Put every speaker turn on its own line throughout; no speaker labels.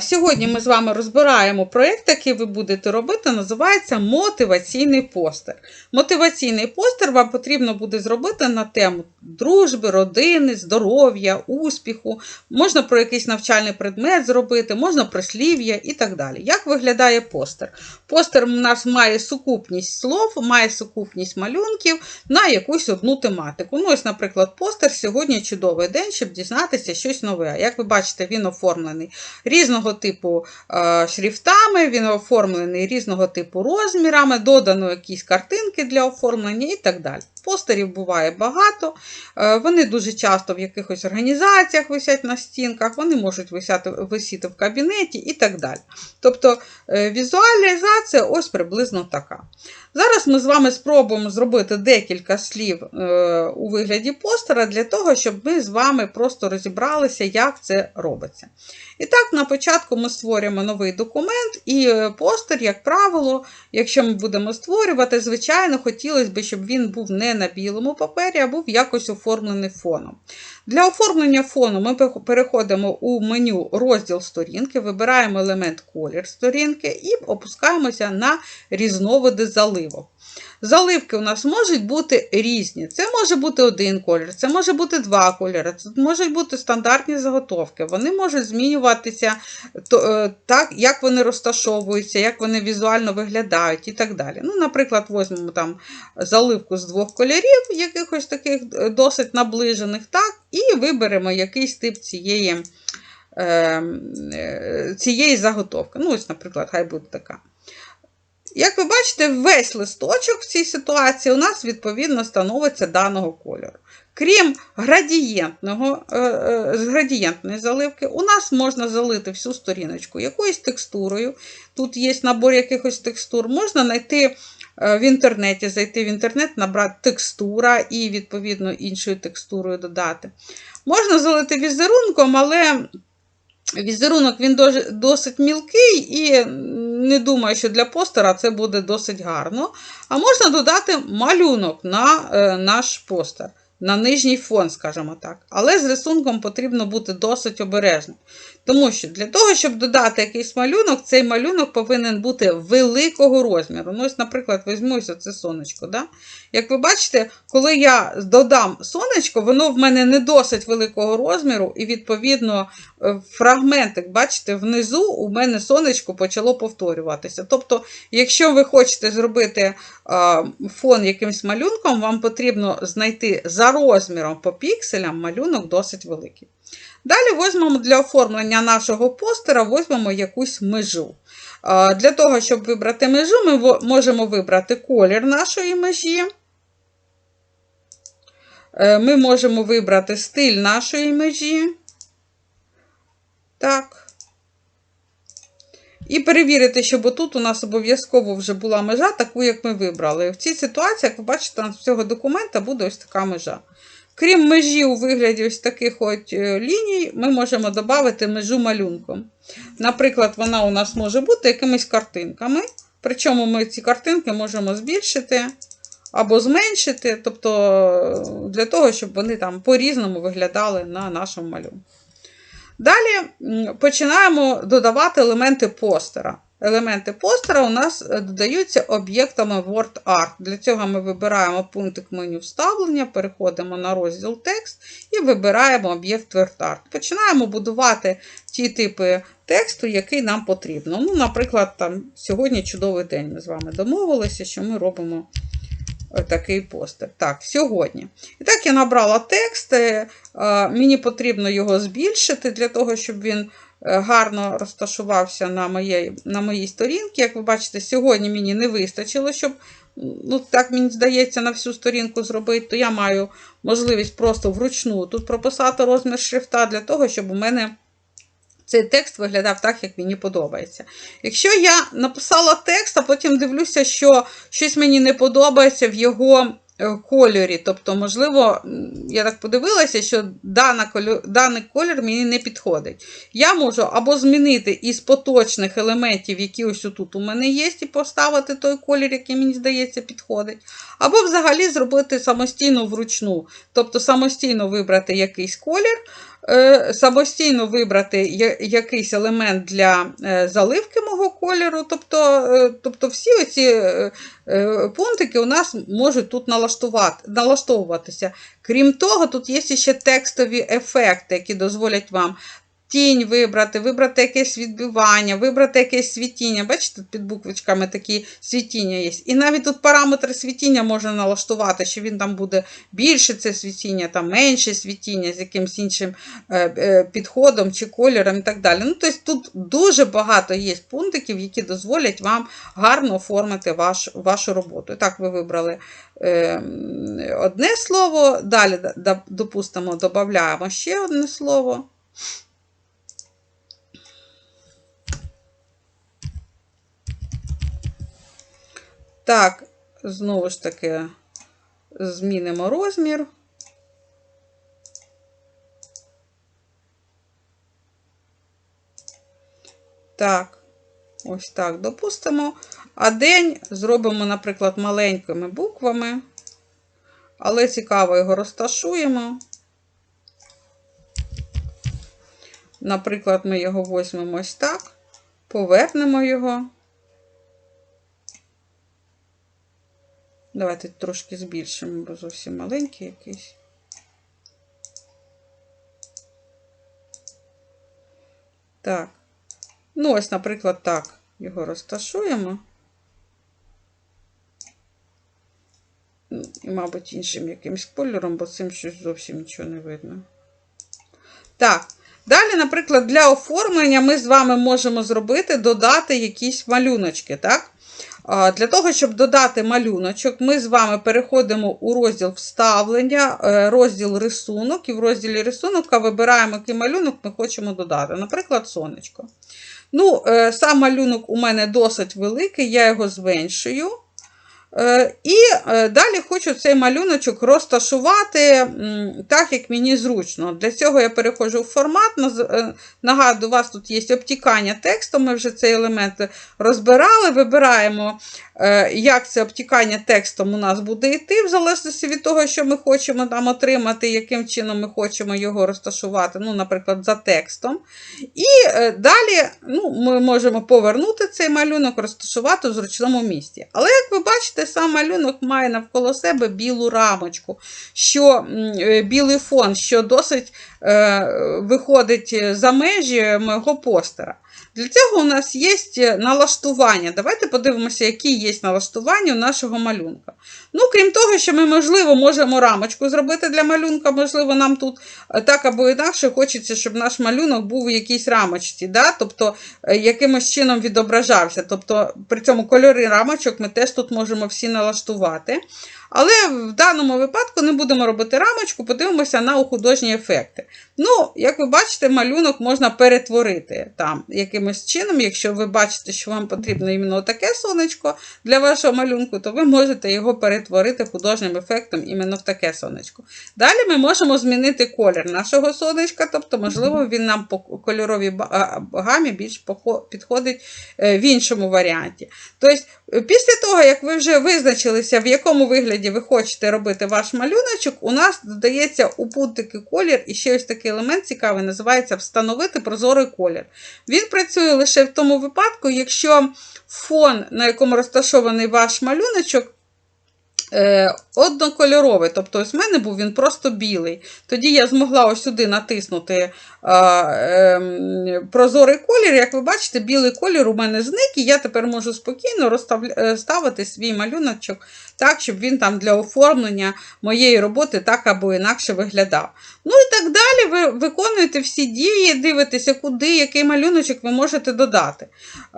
Сьогодні ми з вами розбираємо проєкт, який ви будете робити, називається мотиваційний постер. Мотиваційний постер вам потрібно буде зробити на тему дружби, родини, здоров'я, успіху. Можна про якийсь навчальний предмет зробити, можна про слів'я і так далі. Як виглядає постер? Постер у нас має сукупність слов, має сукупність малюнків на якусь одну тематику. Ну, ось, наприклад, постер сьогодні чудовий день, щоб дізнатися щось нове. Як ви бачите, він оформлений різного типу е, шрифтами, він оформлений різного типу розмірами, додано якісь картинки для оформлення і так далі. Постерів буває багато, е, вони дуже часто в якихось організаціях висять на стінках, вони можуть висяти, висіти в кабінеті і так далі. Тобто е, візуалізація ось приблизно така. Зараз ми з вами спробуємо зробити декілька слів е, у вигляді постера для того, щоб ми з вами просто розібралися, як це робиться. І так, на початку ми створюємо новий документ, і постер, як правило, якщо ми будемо створювати, звичайно, хотілося б, щоб він був не на білому папері, а був якось оформлений фоном. Для оформлення фону ми переходимо у меню розділ сторінки, вибираємо елемент колір сторінки і опускаємося на різновиди заливок. Заливки у нас можуть бути різні. Це може бути один колір, це може бути два кольори, це можуть бути стандартні заготовки. Вони можуть змінюватися то, так, як вони розташовуються, як вони візуально виглядають і так далі. Ну, Наприклад, візьмемо там заливку з двох кольорів, якихось таких досить наближених, так, і виберемо якийсь тип цієї, е, цієї заготовки. Ну, ось, Наприклад, хай буде така. Як ви бачите, весь листочок в цій ситуації у нас відповідно становиться даного кольору. Крім градієнтного, з градієнтної заливки, у нас можна залити всю сторіночку якоюсь текстурою. Тут є набор якихось текстур. Можна знайти в інтернеті, зайти в інтернет, набрати текстура і, відповідно, іншою текстурою додати. Можна залити візерунком, але візерунок він досить мілкий і не думаю, що для постера це буде досить гарно. А можна додати малюнок на е, наш постер, на нижній фон, скажімо так. Але з рисунком потрібно бути досить обережним. Тому що для того, щоб додати якийсь малюнок, цей малюнок повинен бути великого розміру. Ну, ось, Наприклад, візьму це сонечко. Да? Як ви бачите, коли я додам сонечко, воно в мене не досить великого розміру, і, відповідно, фрагментик, бачите, внизу у мене сонечко почало повторюватися. Тобто, якщо ви хочете зробити фон якимось малюнком, вам потрібно знайти за розміром по пікселям малюнок досить великий. Далі візьмемо для оформлення нашого постера візьмемо якусь межу. Для того, щоб вибрати межу, ми можемо вибрати колір нашої межі. Е, ми можемо вибрати стиль нашої межі. Так. І перевірити, щоб отут у нас обов'язково вже була межа, таку, як ми вибрали. В цій ситуації, як ви бачите, нас цього документа буде ось така межа. Крім межі у вигляді ось таких от е, ліній, ми можемо додати межу малюнком. Наприклад, вона у нас може бути якимись картинками. Причому ми ці картинки можемо збільшити або зменшити, тобто для того, щоб вони там по-різному виглядали на нашому малюнку. Далі починаємо додавати елементи постера. Елементи постера у нас е, додаються об'єктами WordArt. Для цього ми вибираємо пунктик меню вставлення, переходимо на розділ текст і вибираємо об'єкт WordArt. Починаємо будувати ті типи тексту, який нам потрібно. Ну, Наприклад, там, сьогодні чудовий день. Ми з вами домовилися, що ми робимо такий постер. Так, сьогодні. І так, я набрала текст, е, мені потрібно його збільшити для того, щоб він. Е, гарно розташувався на моїй на моїй сторінці. Як ви бачите, сьогодні мені не вистачило, щоб, ну, так мені здається, на всю сторінку зробити, то я маю можливість просто вручну тут прописати розмір шрифта для того, щоб у мене цей текст виглядав так, як мені подобається. Якщо я написала текст, а потім дивлюся, що щось мені не подобається в його Е, кольорі. Тобто, можливо, я так подивилася, що даний колір мені не підходить. Я можу або змінити із поточних елементів, які ось тут у мене є, і поставити той колір, який мені здається, підходить. Або взагалі зробити самостійно вручну. Тобто самостійно вибрати якийсь колір. Е, самостійно вибрати якийсь елемент для е, заливки мого кольору. Тобто, е, тобто всі ці пунктики у нас можуть тут налаштувати, налаштовуватися. Крім того, тут є ще текстові ефекти, які дозволять вам тінь вибрати, вибрати якесь відбивання, вибрати якесь світіння. Бачите, тут під буквочками такі світіння є. І навіть тут параметри світіння можна налаштувати, що він там буде більше це світіння, там менше світіння з якимось іншим е, е, підходом чи кольором і так далі. Ну, тобто тут дуже багато є пунктиків, які дозволять вам гарно оформити ваш, вашу роботу. І так, ви вибрали е, одне слово, далі, допустимо, додаємо ще одне слово. Так, знову ж таки, змінимо розмір. Так, ось так допустимо. А день зробимо, наприклад, маленькими буквами. Але цікаво його розташуємо. Наприклад, ми його візьмемо ось так, повернемо його. Давайте трошки збільшимо, бо зовсім маленький якийсь. Так. Ну, ось, наприклад, так його розташуємо. І, мабуть, іншим якимось кольором, бо цим щось зовсім нічого не видно. Так. Далі, наприклад, для оформлення ми з вами можемо зробити, додати якісь малюночки, так? Для того, щоб додати малюночок, ми з вами переходимо у розділ вставлення, е, розділ рисунок, і в розділі рисунок вибираємо, який малюнок ми хочемо додати. Наприклад, сонечко. Ну, е, Сам малюнок у мене досить великий, я його зменшую. Е, І е, далі хочу цей малюночок розташувати так, як мені зручно. Для цього я переходжу в формат. е, Нагадую, у вас тут є обтікання тексту, ми вже цей елемент розбирали. Вибираємо, як це обтікання текстом у нас буде йти, в залежності від того, що ми хочемо там отримати, яким чином ми хочемо його розташувати, ну, наприклад, за текстом. І далі ну, ми можемо повернути цей малюнок, розташувати в зручному місці. Але, як ви бачите, сам малюнок має навколо себе білу рамочку, що е, білий фон, що досить е, виходить за межі мого постера. Для цього у нас є налаштування. Давайте подивимося, які є налаштування у нашого малюнка. Ну, крім того, що ми, можливо, можемо рамочку зробити для малюнка, можливо, нам тут е, так або інакше хочеться, щоб наш малюнок був у якійсь рамочці, да? тобто е, якимось чином відображався. Тобто при цьому кольори рамочок ми теж тут можемо всі налаштувати. Але в даному випадку не будемо робити рамочку, подивимося на художні ефекти. Ну, як ви бачите, малюнок можна перетворити там якимось чином. Якщо ви бачите, що вам потрібно іменно таке сонечко для вашого малюнку, то ви можете його перетворити художнім ефектом іменно в таке сонечко. Далі ми можемо змінити колір нашого сонечка, тобто, можливо, він нам по кольоровій гамі більш підходить е, в іншому варіанті. Тобто, після того, як ви вже визначилися, в якому вигляді ви хочете робити ваш малюночок, у нас додається у пунктики колір і ще ось такий елемент цікавий, називається Встановити прозорий колір. Він працює лише в тому випадку, якщо фон, на якому розташований ваш малюночок, однокольоровий. Тобто, ось в мене був він просто білий. Тоді я змогла ось сюди натиснути ем, прозорий колір. Як ви бачите, білий колір у мене зник, і я тепер можу спокійно розставля- ставити свій малюночок так, щоб він там для оформлення моєї роботи так або інакше виглядав. Ну і так далі ви виконуєте всі дії, дивитеся, куди, який малюночок ви можете додати.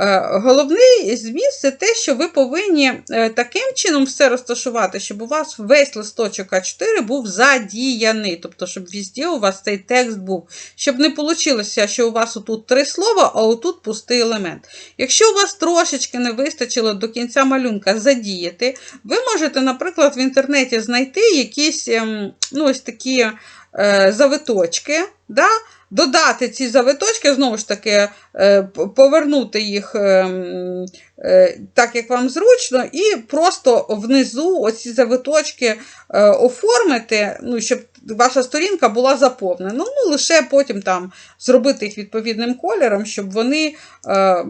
Е, Головний зміст це те, що ви повинні е, таким чином все розташувати, щоб у вас весь листочок А4 був задіяний, тобто, щоб везде у вас цей текст був. Щоб не вийшло, що у вас отут три слова, а отут пустий елемент. Якщо у вас трошечки не вистачило до кінця малюнка задіяти, ви можете, наприклад, в інтернеті знайти якісь ем, ну, ось такі завиточки. Да? Додати ці завиточки, знову ж таки, е, повернути їх ем, е, так, як вам зручно, і просто внизу оці завиточки е, оформити, ну, щоб ваша сторінка була заповнена. Ну, лише потім там зробити їх відповідним кольором, щоб вони е,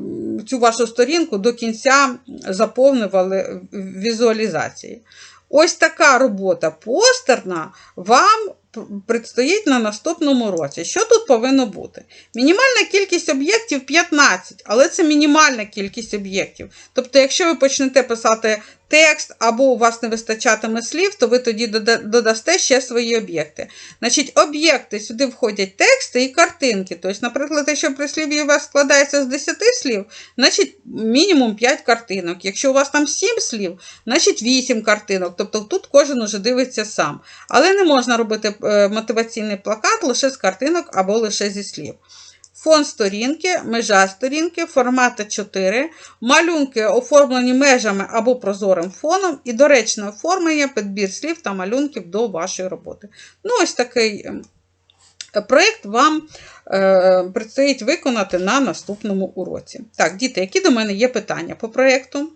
цю вашу сторінку до кінця заповнювали візуалізації. Ось така робота постерна вам предстоїть на наступному році. Що тут повинно бути? Мінімальна кількість об'єктів 15, але це мінімальна кількість об'єктів. Тобто, якщо ви почнете писати текст або у вас не вистачатиме слів, то ви тоді додасте ще свої об'єкти. Значить, об'єкти сюди входять тексти і картинки. Тобто, наприклад, якщо прислів'я у вас складається з 10 слів, значить мінімум 5 картинок. Якщо у вас там 7 слів, значить 8 картинок. Тобто тут кожен уже дивиться сам. Але не можна робити е, мотиваційний плакат лише з картинок або лише зі слів. Фон сторінки, межа сторінки, формат 4, малюнки оформлені межами або прозорим фоном і доречне оформлення, підбір слів та малюнків до вашої роботи. Ну, ось такий ем, проєкт вам е, предстоїть виконати на наступному уроці. Так, діти, які до мене є питання по проєкту?